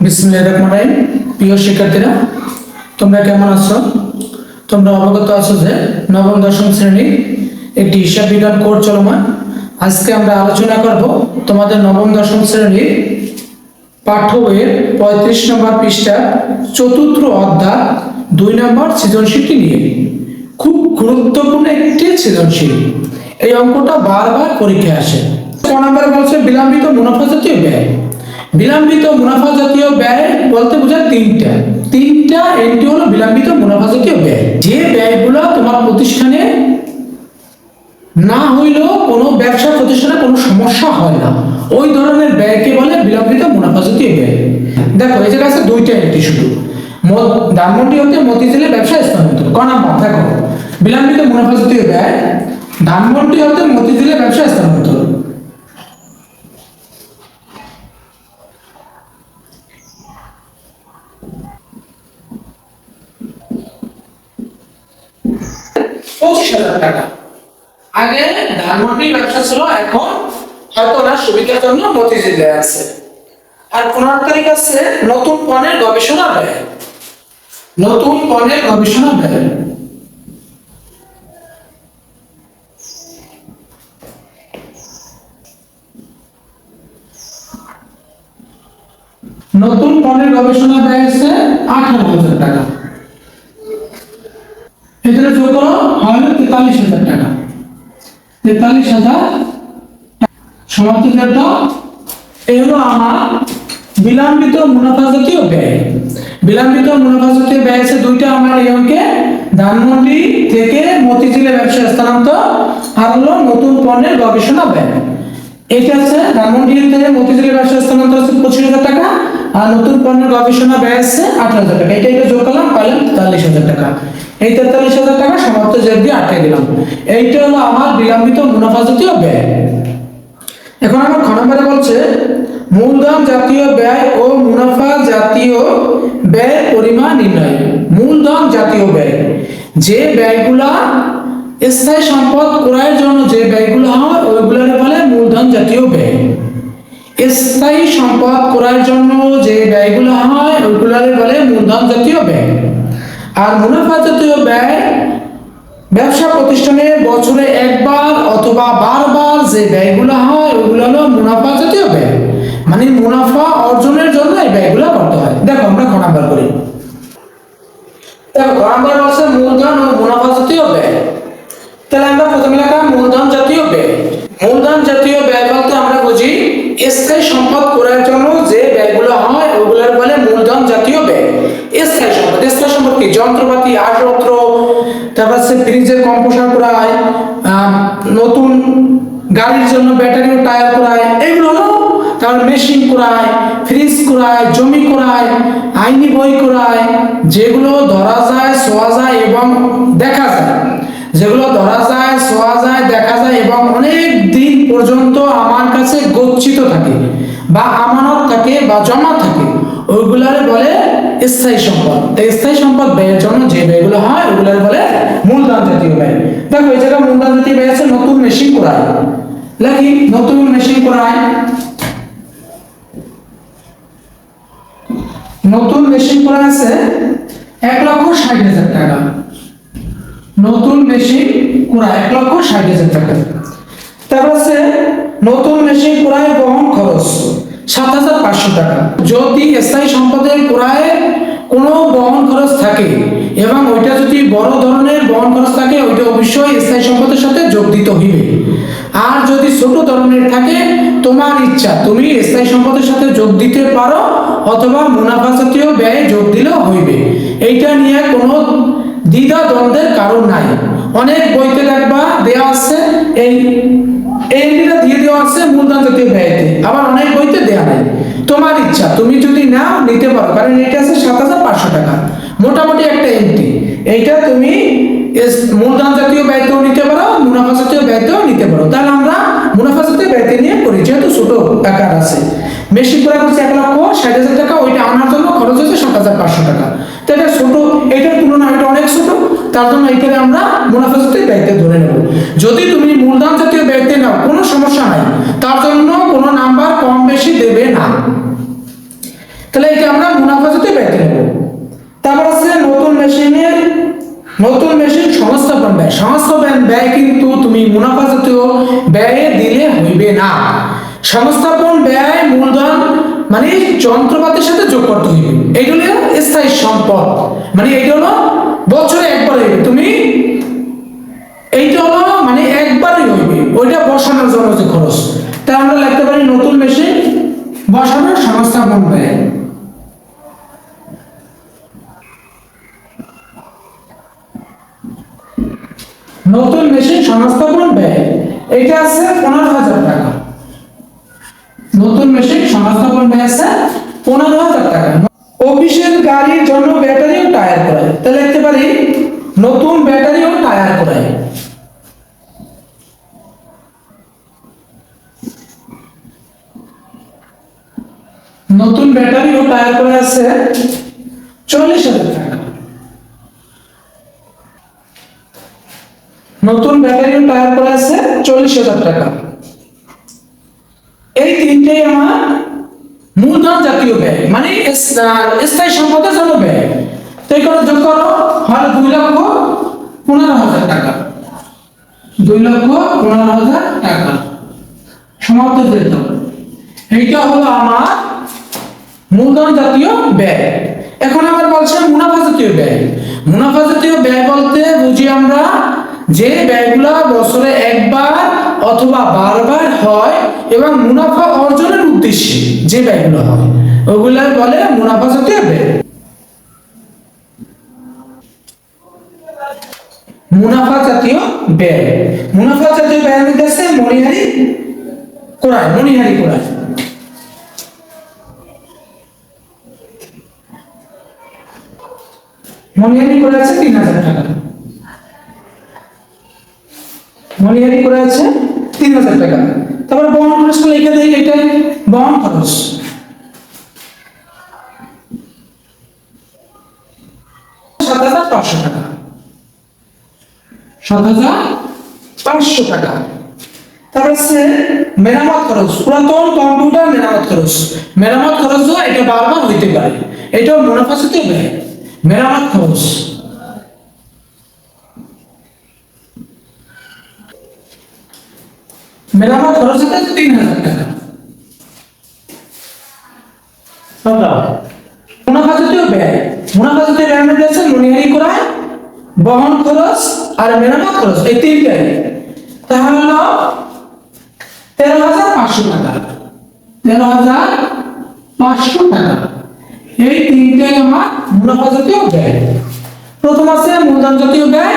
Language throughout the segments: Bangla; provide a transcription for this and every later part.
রহিম। প্রিয় শিক্ষার্থীরা, তোমরা কেমন আছো? তোমরা অবগত আছো যে নবম, দশম শ্রেণির একটি হিসাব বিজ্ঞান কোর্স চলমান। আজকে আমরা আলোচনা করব তোমাদের নবম, দশম শ্রেণির পাঠ্য বইয়ের পঁয়ত্রিশ নম্বর পৃষ্ঠা চতুর্থ অধ্যায়, দুই নম্বর সৃজনশীলটি নিয়ে। খুব গুরুত্বপূর্ণ একটি সৃজনশীল। এই অঙ্কটা বারবার পরীক্ষায় আসে। ক নম্বরে বলছে, বিলম্বিত মুনাফা জাতীয় ব্যয়। বিলম্বিত মুনাফা জাতীয় ব্যয় বলতে বোঝায় তিনটা। তিনটা এন্ট্রি হলো বিলম্বিত মুনাফা জাতীয় ব্যয়। যে ব্যয়গুলো তোমার প্রতিষ্ঠানে না হইলেও কোনো ব্যবসা প্রতিষ্ঠানে কোনো সমস্যা হয় না। ওই ধরনের ব্যয়কে বলে বিলম্বিত মুনাফা জাতীয় ব্যয়। দেখো, এই জায়গায় আছে দুইটা এন্ট্রি শুধু। ধানমন্ডি হতে মতিঝিলে ব্যবসা স্থানান্তর। ক নাম্বার? দেখো, বিলম্বিত মুনাফা জাতীয় ব্যয়। ধানমন্ডি হতে মতিঝিলে ব্যবসা স্থানান্তর পঁচিশ হাজার টাকা। আগে ব্যবসা ছিল, এখন হয়তো ওনার সুবিধার জন্য আছে। আর পনেরো তারিখ আছে নতুন পণ্যের গবেষণা ব্যয়। নতুন পণ্যের গবেষণা ব্যয়। নতুন পণ্যের গবেষণা ব্যয় আছে আঠারো হাজার টাকা। এখানে যোগ করো, হয় তেতাল্লিশ হাজার টাকা। তেতাল্লিশ হাজার সমাপ্তি ডেটা এই হলো আমার বিলম্বিত মুনাফা জাতীয় ব্যয়। বিলম্বিত মুনাফা জাতীয় ব্যয় আছে দুইটা, আমার অঙ্কে। ধানমন্ডি থেকে মতিঝিলে ব্যবসা স্থানান্তর আর হলো নতুন পণ্যের গবেষণা ব্যয়। এটা আছে ধানমন্ডি থেকে মতিঝিলে ব্যবসা স্থানান্তর আছে পঁচিশ হাজার টাকা। আর নতুন পণ্যের গবেষণা ব্যয় আছে আঠারো হাজার টাকা। এটা এটা যোগ করলাম, পাইলাম তেতাল্লিশ হাজার টাকা। এই তেতাল্লিশ হাজার টাকা সমাপ্ত জেদ দিয়ে আটকে দিলাম। এইটা হলো আমার বিলম্বিত মুনাফা জাতীয় ব্যয়। এখন আমার খ নম্বরে বলছে, মূলধন জাতীয় ব্যয় ও মুনাফা জাতীয় ব্যয় পরিমাণ নির্ণয়। মূলধন জাতীয় ব্যয়। যে ব্যয়গুলা স্থায়ী সম্পদ ক্রয়ের জন্য যে ব্যয়গুলো হয়, ওইগুলোর বলে মূলধন জাতীয় ব্যয়। স্থায়ী সম্পদ ক্রয়ের জন্য যে ব্যয়গুলো হয়, ওইগুলোর বলে মূলধন জাতীয় ব্যয়। আর মুনাফা জাতীয় ব্যয়, ব্যবসা প্রতিষ্ঠানে বছরে একবার অথবা বারবার যে ব্যয়গুলো হয়, ওগুলো হলো মুনাফা জাতীয় ব্যয়। মানে মুনাফা অর্জনের জন্য এই ব্যয়গুলো করতে হয়। দেখো, আমরা খ নাম্বার করি। দেখো খ নাম্বার বলছে মূলধন ও মুনাফা জাতীয় ব্যয়। তাহলে আমরা প্রথমে লেখা মূলধন জাতীয় ব্যয় মূলধন জাতীয় ব্যয় বলতে আমরা বুঝি স্থায়ী সম্পদ করার জন্য যে ব্যয়গুলো হয়, ওগুলোর বলে মূলধন জাতীয় ব্যয়। স্থায়ী সম্পদ। স্থায়ী সম্পদ কি? যন্ত্রপাতি, আসপত্র, তারপর হচ্ছে ফ্রিজের কম্পোসার করায় নতুন গাড়ির জন্য ব্যাটারি টায়ার করায় এগুলো হলো তারপর মেশিন করায় ফ্রিজ করায় জমি করায় আইনি বই করায় যেগুলো ধরা যায় ছোঁয়া যায় এবং দেখা যায়। যেগুলো ধরা যায় ছোঁয়া যায়, দেখা যায় এবং অনেক দিন পর্যন্ত আমার কাছে গচ্ছিত থাকে বা আমানত থাকে বা জমা থাকে, ওইগুলারে বলে স্থায়ী সম্পদ। তো স্থায়ী সম্পদ ব্যয়ের জন্য যে ব্যয়গুলো হয় ওগুলার বলে মূলধন জাতীয় ব্যয়। দেখো, এই জায়গায় মূলধন জাতীয় ব্যয় আছে, নতুন মেশিন করায়। লেখি, নতুন মেশিন করায়। নতুন মেশিন করা আছে এক লক্ষ ষাট হাজার টাকা। নতুন মেশিন করা এক লক্ষ ষাট হাজার টাকা। তারপর আছে নতুন মেশিন ক্রয় বহন খরচ সাত হাজার পাঁচশো টাকা। যদি স্থায়ী সম্পদের ক্রয়ে কোনো বহন খরচ থাকে এবং ওইটা যদি বড় ধরনের বহন খরচ থাকে, ওইটা অবশ্যই স্থায়ী সম্পদের সাথে যোগ দিতে হইবে। আর যদি ছোট ধরনের থাকে, তোমার ইচ্ছা, তুমি স্থায়ী সম্পদের সাথে যোগ দিতে পারো অথবা মুনাফা জাতীয় ব্যয়ে যোগ দিলেও হইবে। এইটা নিয়ে কোনো দ্বিধা দ্বন্দ্বের কারণ নাই। অনেক বইতে দেখবা দেওয়া আছে, এই এই এন্ট্রিটা দিয়ে দেওয়া আছে মূলধন জাতীয় ব্যয়তে। আবার অনেক বইতে দেওয়া নাই। তোমার ইচ্ছা, তুমি যদি নাও, নিতে পারো। কারণ এটা আছে সাত হাজার পাঁচশো টাকা। মোটামুটি একটা এন্ট্রি এইটা তুমি মূলধন জাতীয় ব্যয়তেও নিতে পারো, মুনাফা জাতীয় ব্যয়তেও নিতে পারো। তাহলে আমরা মুনাফা জাতীয় ব্যয়তে নিয়ে করি যেহেতু ছোট আকার আছে। মেশিন করা হচ্ছে এক লক্ষ ষাট হাজার টাকা ওইটা আনার জন্য খরচ হচ্ছে সাত হাজার পাঁচশো টাকা তো এটা ছোট এটার তুলনায় এটা মুনাফা জাতীয় তারপর আছে নতুন মেশিনের, নতুন মেশিন সংস্থাপন ব্যয়। ব্যয় কিন্তু তুমি মুনাফা জাতীয় ব্যয়ে দিলে হইবে না। সংস্থাপন ব্যয় মূলধন মানে যন্ত্রপাতির সাথে যোগ করতে হইবে এইটা স্থায়ী সম্পদ। মানে এইটা হলো বছরে একবার হইবে তুমি এইটা হলো মানে একবারই হইবে ওইটা বসানোর জন্য যে খরচ। তা আমরা লিখতে পারি নতুন মেশিন বসানোর সংস্থাপন ব্যয় নতুন মেশিন সংস্থাপন ব্যয় এটা আছে পনেরো হাজার টাকা। নতুন মেশিন ব্যয় আছে পনেরো হাজার টাকা। অফিসের গাড়ির জন্য ব্যাটারি ও টায়ার করায় তাহলে লিখতে পারি, নতুন ব্যাটারি ও টায়ার করায় নতুন ব্যাটারি ও টায়ার করে আছে, চল্লিশ হাজার টাকা। নতুন ব্যাটারি ও টায়ার করে আছে, চল্লিশ হাজার টাকা এই তিনটেই আমার মূলধন জাতীয় ব্যয় মানে স্থায়ী সম্পদের জন্য ব্যয় তো এখানে যোগ করো, হয় দুই লক্ষ পনেরো হাজার টাকা। দুই লক্ষ পনেরো হাজার টাকা। সমাপ্ত দিত এইটা হলো আমার মূলধন জাতীয় ব্যয়। এখন আবার বলছে মুনাফা জাতীয় ব্যয়। মুনাফা জাতীয় ব্যয় বলতে বুঝি আমরা যে ব্যয়গুলো বছরে একবার অথবা বারবার হয় এবং মুনাফা অর্জনের উদ্দেশ্যে যে ব্যয়গুলো হয়। ওগুলা বলে মুনাফা ব্যয় মুনাফা জাতীয় ব্যয়। মুনাফা জাতীয় মণিহারি কোরআন মনিহারি করে আছে তিন হাজার টাকা। মনিহারি করে আছে তিন হাজার টাকা। তারপর বহন খরচ লিখে দেয় এটা বহন খরচ। সাত হাজার পাঁচশো টাকা। তারপর মেরামত খরচ। পুরাতন কম্পিউটার মেরামত খরচ। মেরামত এটা বারবার হইতে পারে। মেরামত খরচ। মেরামত খরচ তিন হাজার টাকা। মুনাফা জাতীয় ব্যয়। মুনাফা জাতীয় ব্যয়ের মধ্যে আছে মনিহারি করায় বহন খরচ আর মেরামত খরচ, এই তিনটাই। তাহলে হলো তেরো হাজার পাঁচশো টাকা। তেরো হাজার পাঁচশো টাকা। এই তিনটাই আমার মুনাফা জাতীয় ব্যয়। প্রথম আছে মূলধন জাতীয় ব্যয়।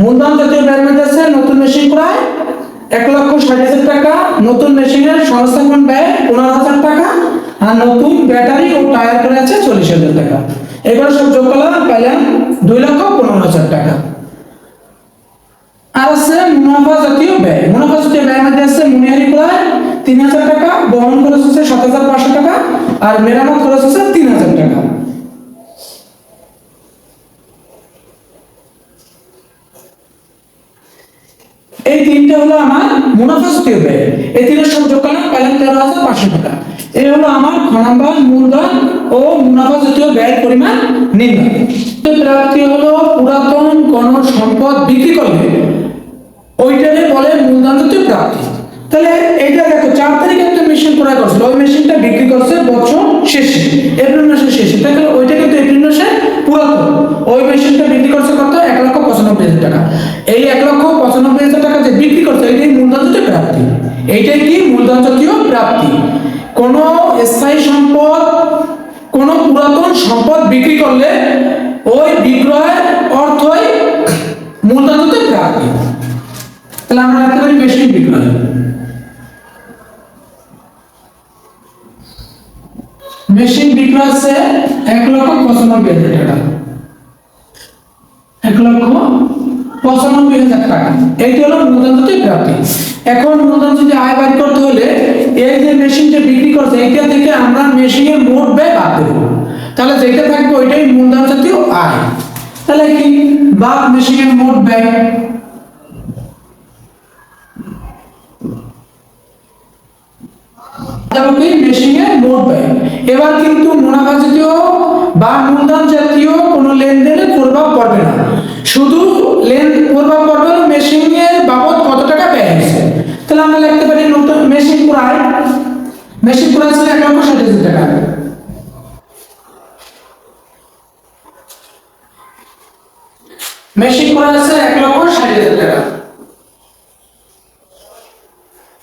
মূলধন জাতীয় ব্যয়ের মধ্যে আছে নতুন মেশিন ক্রয়, এক লক্ষ ষাট হাজার টাকা। নতুন মেশিনের সংস্থাপন ব্যয় পনেরো হাজার টাকা। আর নতুন ব্যাটারি ও টায়ার করে আছে চল্লিশ হাজার টাকা। এবার সব যোগ করলাম পেলাম দুই লক্ষ আর মেরামত খরচ হচ্ছে তিন হাজার টাকা। এই তিনটা হলো আমার মুনাফা এই তিনের তেরো হাজার পাঁচশো টাকা। এই হলো আমার খ মূলধন ও মুনাফা জাতীয় ব্যয়ের পরিমাণ নির্ণয়। প্রাপ্তি হলো পুরাতন কোন সম্পদ বিক্রি করলে, ওইটারে বলে মূলধন জাতীয় প্রাপ্তি। তাহলে এইটা দেখো, চার তারিখে একটা মেশিন ক্রয় করছিল। ওই মেশিনটা বিক্রি করছে বছর শেষে। এপ্রিল মাসের শেষে। তাহলে ওইটা কিন্তু এপ্রিল মাসে পুরাতন। ওই মেশিনটা বিক্রি করছে কত? এক লক্ষ পঁচানব্বই হাজার টাকা। এই এক লক্ষ পঁচানব্বই হাজার টাকা যে বিক্রি করছে, এটাই মূলধন জাতীয় প্রাপ্তি। এইটাই কি? মূলধন জাতীয় প্রাপ্তি। কোন স্থায়ী সম্পদ, কোন পুরাতন সম্পদ বিক্রি করলে ওই বিক্রয়ের অর্থই মূলধন জাতীয় প্রাপ্তি। তাহলে আমরা রাখতে পারি মেশিন বিক্রয়। মেশিন বিক্রয় আছে এক লক্ষ পঁচানব্বই হাজার টাকা। এক লক্ষ পঁচানব্বই হাজার টাকা। এইটা হলো মূলধন জাতীয় প্রাপ্তি। এখন মূলধন যদি আয় বাড়ি করতে হলে এই যে মেশিনটা বিক্রি করছে, এইটা থেকে আমরা মেশিনের মোট ব্যয় বাদ দেবো। তাহলে যেটা থাকবে ওইটাই মূলধন জাতীয় আয়। তাহলে কি? বাদ মেশিনের মোট ব্যয়। যাবতীয় মেশিনে মোট ব্যয় এবার কিন্তু মুনাফা জাতীয় বা মূলধন জাতীয় কোনো লেনদেনে প্রভাব পড়বে না। শুধু লেন প্রভাব পড়বে মেশিনের বাবদ কত টাকা ব্যয় হয়েছে। তাহলে আমরা লিখতে পারি নতুন মেশিন ক্রয় মেশিন ক্রয় ছিল এক লক্ষ ষাট হাজার টাকা। মেশিন ক্রয় আছে এক লক্ষ ষাট হাজার টাকা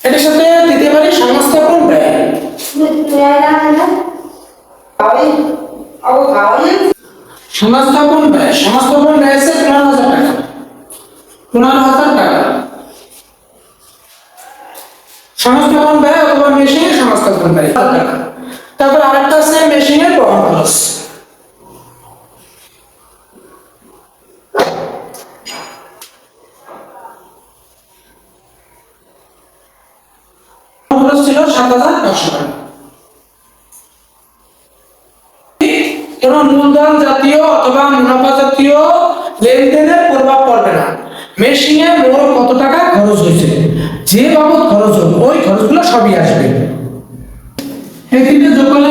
এটার সাথে দিতে পারি সংস্থাপন ব্যয় সংস্থাপন ব্যয় সংস্থাপন ব্যয় আছে পনেরো হাজার টাকা। পনেরো হাজার টাকা। সংস্থাপন ব্যয় অথবা মেশিনের সংস্থাপন ব্যয় তারপর আরেকটা আছে মেশিনের বহন খরচ। ছিল সাত হাজার পাঁচশো টাকা। লেনদেনের প্রভাব পড়বে না। মেশিনে মোট কত টাকা খরচ হয়েছে? যে বাবদ খরচ হলো, ওই খরচগুলো সবই আসবে। তিনটে যোগ করলে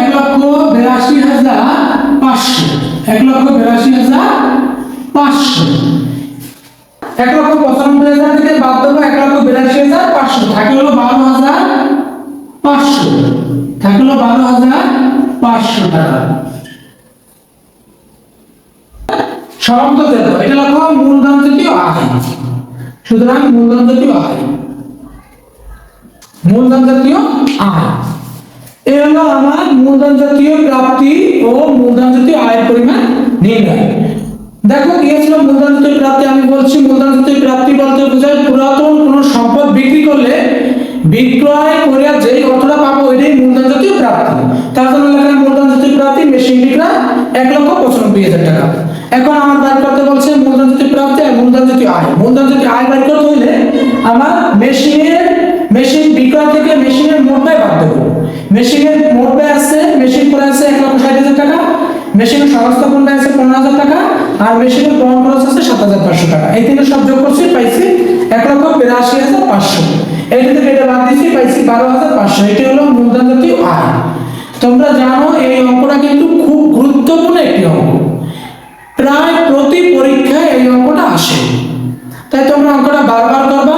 এক লক্ষ বিরাশি হাজার পাঁচশো। এক লক্ষ বিরাশি হাজার পাঁচশো। এক লক্ষ পঁচানব্বই হাজার থেকে বাদ দেবো এক লক্ষ বিরাশি হাজার পাঁচশো। থাকে হলো বারো হাজার পাঁচশো। থাকল বারো হাজার পাঁচশো টাকা। সমাপ্ত দেব। এটা লেখো মূলধন জাতীয় আয় সুতরাং মূলধন জাতীয় আয় মূলধন জাতীয় আয় এই হলো আমার মূলধন জাতীয় প্রাপ্তি ও মূলধন জাতীয় আয়ের পরিমাণ নির্ণয়। দেখো গিয়েছিল মূলধন জাতীয় প্রাপ্তি, আমি বলছি মূলধন জাতীয় প্রাপ্তি বলতে বোঝায় পুরাতন কোনো সম্পদ বিক্রি করলে বিক্রয় করে যেই অর্থটা পাবো ওইটাই মূলধন জাতীয় প্রাপ্তি। তার জন্য লেখা মূলধন জাতীয় প্রাপ্তি, মেশিন বিক্রয় এক লক্ষ পঁচানব্বই হাজার টাকা। এখন আমার বাইর করতে বলছে মূলধন জাতীয় প্রাপ্তি আর মূলধন জাতীয় আয়। মূলধন জাতীয় আয় বাইর করতে হইলে আমার মেশিনের, মেশিন বিক্রয় থেকে মেশিনের মোট ব্যয় বাদ দেবো মেশিনের মোট ব্যয় আছে, মেশিন করে আছে এক লক্ষ ষাট হাজার টাকা, মেশিনের সংস্থাপন ব্যয় আছে পনেরো হাজার টাকা, আর মেশিনের বহন খরচ আছে সাত হাজার পাঁচশো টাকা। এই তিনটে সব যোগ করছি, পাইছি এক লক্ষ বিরাশি হাজার পাঁচশো। এইটা থেকে এটা বাদ দিচ্ছি পাইছি বারো হাজার পাঁচশো। এটি হলো মূলধন জাতীয় আয়। তোমরা জানো এই অঙ্কটা কিন্তু খুব গুরুত্বপূর্ণ একটি অঙ্ক। প্রায় প্রতি পরীক্ষায় এই অঙ্কটা আসে। তাই তোমরা অঙ্কটা বারবার করবা।